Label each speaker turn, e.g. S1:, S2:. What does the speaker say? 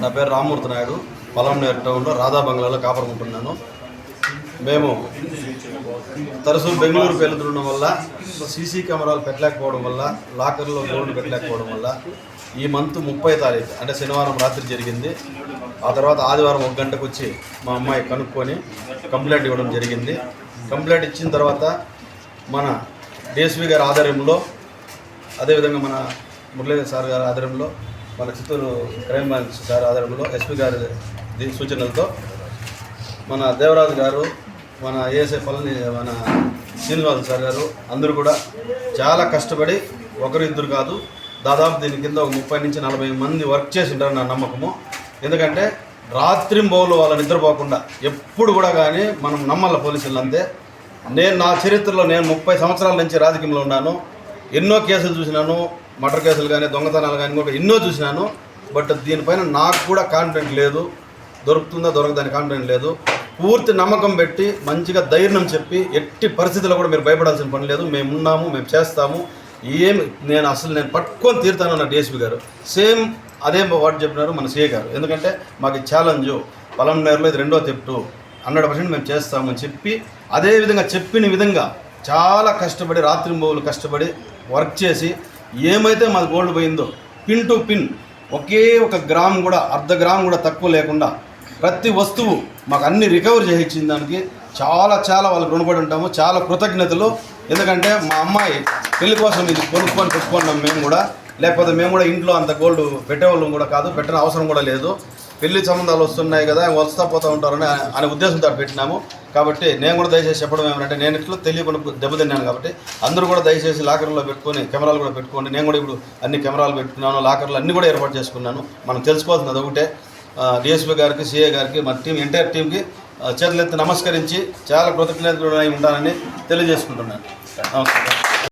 S1: నా పేరు రామూర్తి నాయుడు పొలంనేరు టౌన్లో రాధా బంగ్లాలో కాపాడుకుంటున్నాను మేము తరచూ బెంగళూరు వెళ్తుండడం వల్ల సీసీ కెమెరాలు పెట్టలేకపోవడం వల్ల లాకర్లో గోల్డ్ పెట్టలేకపోవడం వల్ల ఈ మంత్ ముప్పై తారీఖు అంటే శనివారం రాత్రి జరిగింది. ఆ తర్వాత ఆదివారం ఒక గంటకు వచ్చి మా అమ్మాయి కనుక్కొని కంప్లైంట్ ఇవ్వడం జరిగింది. కంప్లైంట్ ఇచ్చిన తర్వాత మన డిఎస్పీ గారి ఆధ్వర్యంలో అదేవిధంగా మన మురళీధర్ సార్ గారి ఆధ్వర్యంలో మన చిత్తూరు క్రైమ్ బ్రాంచ్ గారి ఆధారంలో ఎస్పీ గారి సూచనలతో మన దేవరాజు గారు మన ఏఎస్ఐ పళని మన శ్రీనివాస్ సార్ గారు అందరూ కూడా చాలా కష్టపడి ఒకరు ఇద్దరు కాదు దాదాపు దీని కింద ఒక ముప్పై నుంచి నలభై మంది వర్క్ చేసి ఉంటారు నా నమ్మకము. ఎందుకంటే రాత్రి బౌలు వాళ్ళ నిద్రపోకుండా ఎప్పుడు కూడా కానీ మనం నమ్మాల పోలీసులు అంతే నేను నా చరిత్రలో నేను ముప్పై సంవత్సరాల నుంచి రాజకీయంలో ఉన్నాను. ఎన్నో కేసులు చూసినాను. మర్డర్ కేసులు కానీ దొంగతనాలు కానీ కూడా ఎన్నో చూసినాను. బట్ దీనిపైన నాకు కూడా కాన్ఫిడెంట్ లేదు. దొరుకుతుందా దొరకదని కాన్ఫిడెంట్ లేదు. పూర్తి నమ్మకం పెట్టి మంచిగా ధైర్యం చెప్పి ఎట్టి పరిస్థితుల్లో కూడా మీరు భయపడాల్సిన పని లేదు. మేము ఉన్నాము మేము చేస్తాము. ఏమి నేను అసలు నేను పట్టుకొని తీరుతాను అన్న డిఎస్పీ గారు. సేమ్ అదే వాటి చెప్పినారు మన సిఏ గారు. ఎందుకంటే మాకు ఛాలెంజ్ పొలం నేరులో ఇది రెండో తెప్టు హండ్రెడ్ పర్సెంట్ మేము చేస్తామని చెప్పి అదే విధంగా చెప్పిన విధంగా చాలా కష్టపడి రాత్రి మూవులు కష్టపడి వర్క్ చేసి ఏమైతే మాది గోల్డ్ పోయిందో పిన్ టు పిన్ ఒకే ఒక గ్రామ్ కూడా అర్ధ గ్రామ్ కూడా తక్కువ లేకుండా ప్రతి వస్తువు మాకు అన్ని రికవర్ చేయించిన దానికి చాలా చాలా వాళ్ళకి రుణపడి ఉంటాము చాలా కృతజ్ఞతలు. ఎందుకంటే మా అమ్మాయి పెళ్ళి కోసం ఇది కొనుక్కొని పెట్టుకున్నాం మేము కూడా లేకపోతే మేము కూడా ఇంట్లో అంత గోల్డ్ పెట్టేవాళ్ళం కూడా కాదు పెట్టిన అవసరం కూడా లేదు. పెళ్ళి సంబంధాలు వస్తున్నాయి కదా వస్తా పోతూ ఉంటారని అనే ఉద్దేశంతో పెట్టినాము. కాబట్టి నేను కూడా దయచేసి చెప్పడం ఏమంటే నేను ఇట్లా తెలియకుండా దెబ్బతిన్నాను కాబట్టి అందరూ కూడా దయచేసి లాకర్లో పెట్టుకొని కెమెరాలు కూడా పెట్టుకోండి. నేను కూడా ఇప్పుడు అన్ని కెమెరాలు పెట్టుకున్నాను లాకర్లు అన్ని కూడా ఏర్పాటు చేసుకున్నాను. మనం తెలుసుకోవాల్సింది అదొకటే డిఎస్పీ గారికి సిఏ గారికి మన టీం ఎంటైర్ టీంకి చేతులెత్తి నమస్కరించి చాలా కృతజ్ఞతలు ఉంటానని తెలియజేసుకుంటున్నాను. నమస్కారం.